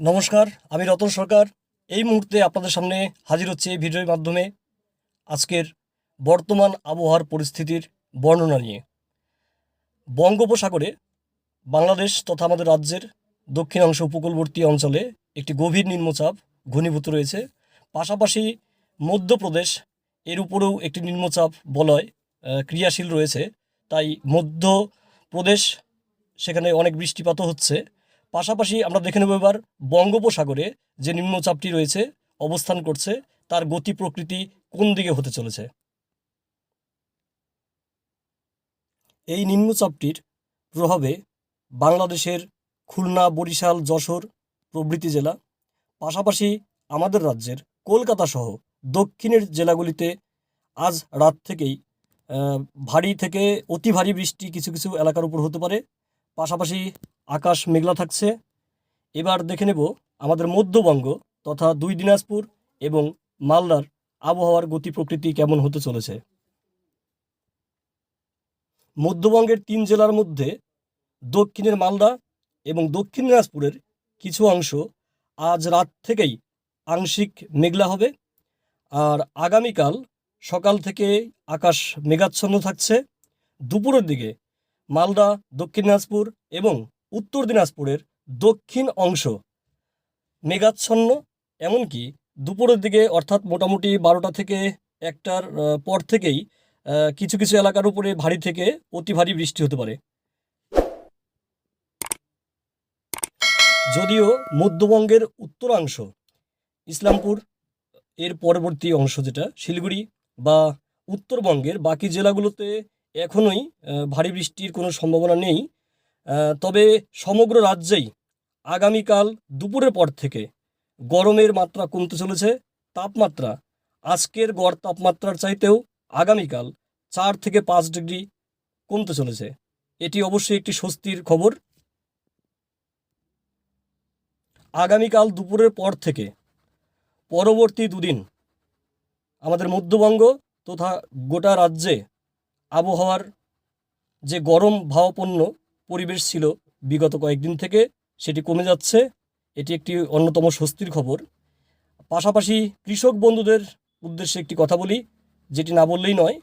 নমস্কার, আমি রতন সরকার। এই মুহূর্তে আপনাদের সামনে হাজির হচ্ছে এই ভিডিওর মাধ্যমে আজকের বর্তমান আবহাওয়ার পরিস্থিতির বর্ণনা নিয়ে। বঙ্গোপসাগরে বাংলাদেশ তথা আমাদের রাজ্যের দক্ষিণাংশ উপকূলবর্তী অঞ্চলে একটি গভীর নিম্নচাপ ঘনীভূত রয়েছে। পাশাপাশি মধ্যপ্রদেশ এর উপরেও একটি নিম্নচাপ বলয় ক্রিয়াশীল রয়েছে। তাই মধ্যপ্রদেশ, সেখানে অনেক বৃষ্টিপাতও হচ্ছে। পাশাপাশি আমরা দেখে নেব এবার বঙ্গোপসাগরে যে নিম্নচাপটি রয়েছে, অবস্থান করছে, তার গতি প্রকৃতি কোন দিকে হতে চলেছে। এই নিম্নচাপটির প্রভাবে বাংলাদেশের খুলনা, বরিশাল, যশোর প্রভৃতি জেলা, পাশাপাশি আমাদের রাজ্যের কলকাতা সহ দক্ষিণের জেলাগুলিতে আজ রাত থেকেই ভারী থেকে অতি ভারী বৃষ্টি কিছু কিছু এলাকার উপর হতে পারে। পাশাপাশি আকাশ মেঘলা থাকছে। এবার দেখে নেব আমাদের মধ্যবঙ্গ তথা দুই দিনাজপুর এবং মালদার আবহাওয়ার গতি প্রকৃতি কেমন হতে চলেছে। মধ্যবঙ্গের তিন জেলার মধ্যে দক্ষিণের মালদা এবং দক্ষিণ দিনাজপুরের কিছু অংশ আজ রাত থেকেই আংশিক মেঘলা হবে। আর আগামীকাল সকাল থেকে আকাশ মেঘাচ্ছন্ন থাকছে। দুপুরের দিকে মালদা, দক্ষিণ দিনাজপুর এবং উত্তর দিনাজপুরের দক্ষিণ অংশ। মেঘাচ্ছন্ন, এমনকি দুপুরের দিকে অর্থাৎ মোটামুটি বারোটা থেকে একটার পর থেকেই কিছু কিছু এলাকার উপরে ভারী থেকে অতি ভারী বৃষ্টি হতে পারে। যদিও মধ্যবঙ্গের উত্তরাংশ, ইসলামপুর, এর পরবর্তী অংশ যেটা, শিলিগুড়ি বা উত্তরবঙ্গের বাকি জেলাগুলোতে এখনোই ভারী বৃষ্টির কোনো সম্ভাবনা নেই। তবে সমগ্র রাজ্যেই আগামীকাল দুপুরের পর থেকে গরমের মাত্রা কমতে চলেছে, তাপমাত্রা আজকের গড় তাপমাত্রার চাইতেও আগামীকাল চার থেকে পাঁচ ডিগ্রি কমতে চলেছে। এটি অবশ্যই একটি স্বস্তির খবর। আগামীকাল দুপুরের পর থেকে পরবর্তী দুদিন আমাদের মধ্যবঙ্গ তথা গোটা রাজ্যে আবহাওয়ার যে গরম ভাবাপন্ন পরিবেশ ছিল বিগত কয়েকদিন থেকে, সেটি কমে যাচ্ছে। এটি একটি অন্যতম স্বস্তির খবর। পাশাপাশি কৃষক বন্ধুদের উদ্দেশ্যে একটি কথা বলি, যেটি না বললেই নয়